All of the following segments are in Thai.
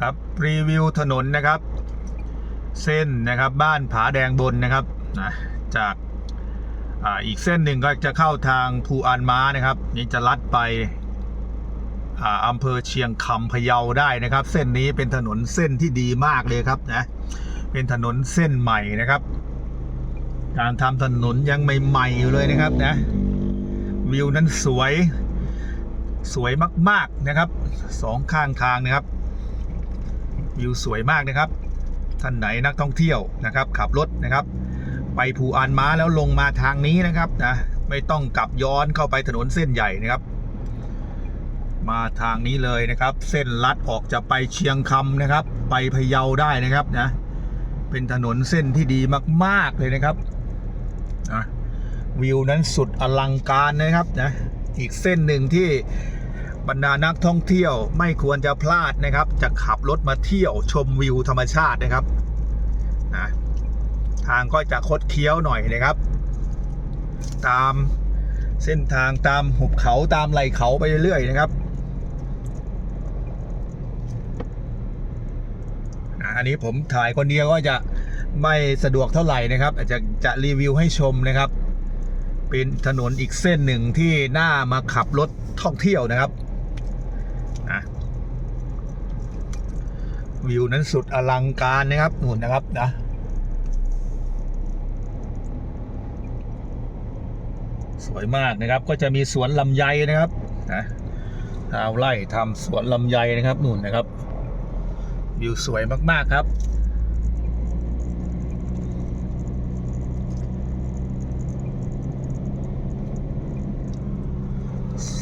ครับรีวิวถนนนะครับ เส้นนะครับบ้านผาแดงบนนะครับนะจากอาอีกเส้นหนึ่งก็จะเข้าทางภูอานม้านะครับ นี่จะลัดไปอำเภอเชียงคำพะเยาได้นะครับ เส้นนี้เป็นถนนเส้นที่ดีมากเลยครับนะเป็นถนนเส้นใหม่นะครับ การทำถนนยังใหม่ๆอยู่เลยนะครับนะวิวนั้นสวยสวยมาก ๆนะครับสองข้างทางนะครับ วิวสวยมากนะครับ ท่านไหนนักท่องเที่ยวนะครับ ขับรถนะครับ ไปภูอานม้าแล้วลงมาทางนี้นะครับนะไม่ต้องกลับย้อนเข้าไปถนนเส้นใหญ่นะครับ มาทางนี้เลยนะครับ เส้นลัดออกจะไปเชียงคำนะครับ ไปพะเยาได้นะครับนะเป็นถนนเส้นที่ดีมากๆเลยนะครับนะวิวนั้นสุดอลังการนะครับนะอีกเส้นหนึ่งที่ บรรดานักท่องเที่ยวไม่ควรจะพลาดนะครับ จะขับรถมาเที่ยวชมวิวธรรมชาตินะครับนะทางก็จะคดเคี้ยวหน่อยนะครับ ตามเส้นทางตามหุบเขาตามไหลเขาไปเรื่อยๆนะครับอันนี้ผมถ่ายคนเดียวก็จะไม่สะดวกเท่าไหร่นะครับ อาจจะจะรีวิวให้ชมนะครับ เป็นถนนอีกเส้นหนึ่งที่น่ามาขับรถท่องเที่ยวนะครับนะ วิวนั้นสุดอลังการนะครับนู่นนะครับนะสวยมากนะครับ ก็จะมีสวนลำไยนะครับนะชาวไร่ทำสวนลำไยนะครับนู่นนะครับ วิวสวยมาก ๆ ครับ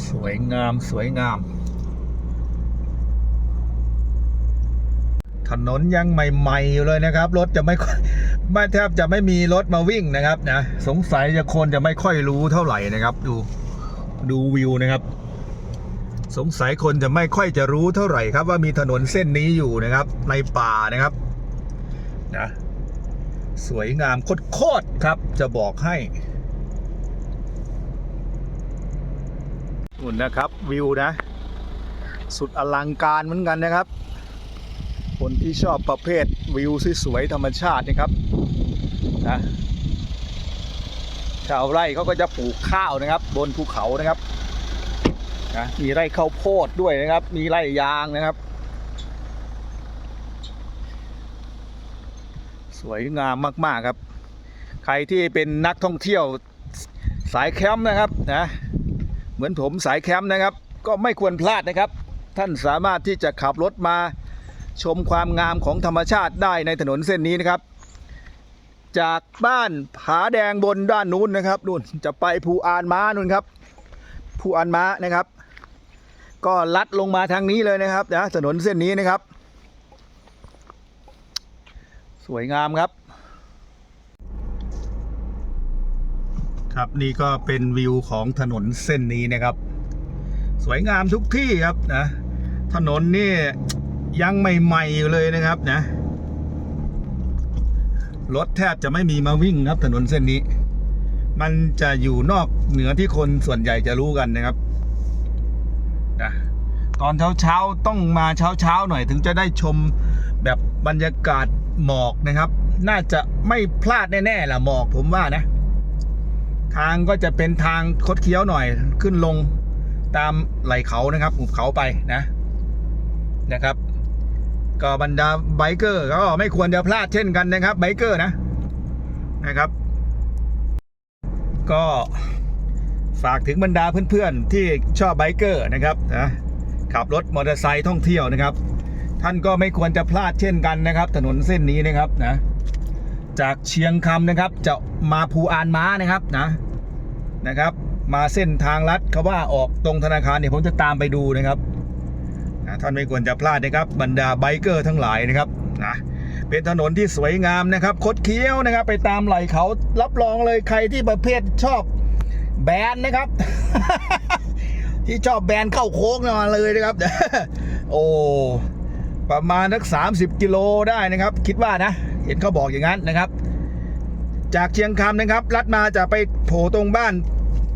สวยงามสวยงาม ถนนยังใหม่ๆอยู่เลยนะครับ รถจะไม่ไม่แทบจะไม่มีรถมาวิ่งนะครับนะสงสัยจะคนจะไม่ค่อยรู้เท่าไหร่นะครับ ดูดูวิวนะครับ สงสัยคนจะไม่ค่อยจะรู้เท่าไหร่ครับ ว่ามีถนนเส้นนี้อยู่นะครับ ในป่านะครับนะสวยงามโคตรๆครับ จะบอกให้นู่นนะครับวิวนะ สุดอลังการเหมือนกันนะครับ คนที่ชอบประเภทวิวสวยๆธรรมชาตินะครับนะชาวไร่เขาก็จะปลูกข้าวนะครับ บนภูเขานะครับนะมีไร่ข้าวโพดด้วยนะครับ มีไร่ยางนะครับ สวยงามมากๆครับ ใครที่เป็นนักท่องเที่ยวสายแคมป์นะครับนะเหมือนผมสายแคมป์นะครับ ก็ไม่ควรพลาดนะครับ ท่านสามารถที่จะขับรถมา ชมความงามของธรรมชาติได้ในถนนเส้นนี้นะครับ จากบ้านผาแดงบนด้านนู้นนะครับนู่นจะไปภูอานม้านู่นครับภูอานม้านะครับ ก็ลัดลงมาทางนี้เลยนะครับนะถนนเส้นนี้นะครับ สวยงามครับ ครับนี่ก็เป็นวิวของถนนเส้นนี้นะครับ สวยงามทุกที่ครับนะถนนนี่ ยังใหม่ๆอยู่เลยนะครับนะรถแทบจะไม่มีมาวิ่งครับ ถนนเส้นนี้ มันจะอยู่นอกเหนือที่คนส่วนใหญ่จะรู้กันนะครับนะตอนเช้าๆต้องมาเช้าๆหน่อยถึงจะได้ชมแบบบรรยากาศหมอกนะครับ น่าจะไม่พลาดแน่ๆล่ะหมอกผมว่านะ ทางก็จะเป็นทางคดเคี้ยวหน่อยขึ้นลงตามไหล่เขานะครับหุบเขาไปนะนะครับ ก็บรรดาไบเกอร์ก็ไม่ควรจะพลาดเช่นกันนะครับไบเกอร์นะนะครับ ก็ฝากถึงบรรดาเพื่อนๆที่ชอบไบเกอร์นะครับนะขับรถมอเตอร์ไซค์ท่องเที่ยวนะครับ ท่านก็ไม่ควรจะพลาดเช่นกันนะครับ ถนนเส้นนี้นะครับนะจากเชียงคำนะครับ จะมาภูอานม้านะครับนะนะครับ มาเส้นทางลัดเขาว่าออกตรงธนาคารเนี่ยผมจะตามไปดูนะครับ ท่านไม่ควรจะพลาดนะครับบรรดาไบเกอร์ทั้งหลายนะครับนะเป็นถนนที่สวยงามนะครับคดเคี้ยวนะครับ ไปตามไหล่เขารับรองเลยใครที่ประเภทชอบแบนนะครับ ที่ชอบแบนเข้าโค้งมาเลยนะครับ โอ้ประมาณสัก 30 กิโลได้นะครับ คิดว่านะ เห็นเขาบอกอย่างนั้นนะครับ จากเชียงคำนะครับ ลัดมาจะไปโผล่ตรงบ้าน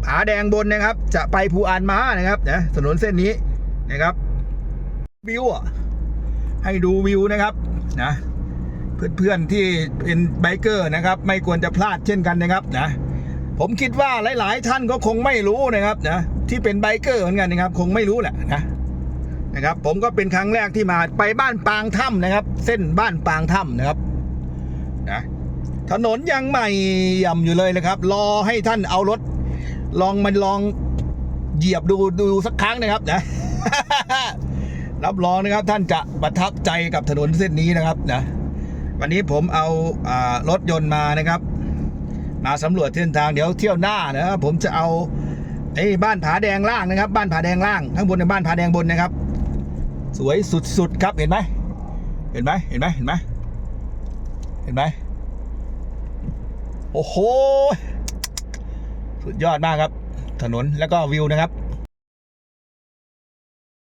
ผาแดงบนนะครับ จะไปภูอานม้านะครับนะถนนเส้นนี้นะครับ วิวอะให้ดูวิวนะครับนะเพื่อนๆที่เป็นไบเกอร์นะครับ ไม่ควรจะพลาดเช่นกันนะครับนะผมคิดว่าหลาย ๆ ท่านก็คงไม่รู้นะครับนะที่เป็นไบเกอร์เหมือนกันนะครับ คงไม่รู้แหละนะนะครับ ผมก็เป็นครั้งแรกที่มาไปบ้านปางถ้ำนะครับ เส้นบ้านปางถ้ำนะครับนะถนนยังใหม่ย่ำอยู่เลยนะครับ รอให้ท่านเอารถ ลองมันลองเหยียบดูดูสักครั้งนะครับนะ รับรองนะครับท่านจะประทับใจกับถนนเส้นนี้นะครับนะวันนี้ผมเอารถยนต์มานะครับ มาสำรวจเส้นทางเดี๋ยวเที่ยวหน้านะครับผมจะเอาไอ้บ้านผาแดงล่างนะครับ บ้านผาแดงล่างข้างบนเป็นบ้านผาแดงบนนะครับ สวยสุดๆครับเห็นไหมเห็นไหมเห็นไหมเห็นไหมเห็นไหมโอ้โหสุดยอดมากครับ ถนนแล้วก็วิวนะครับ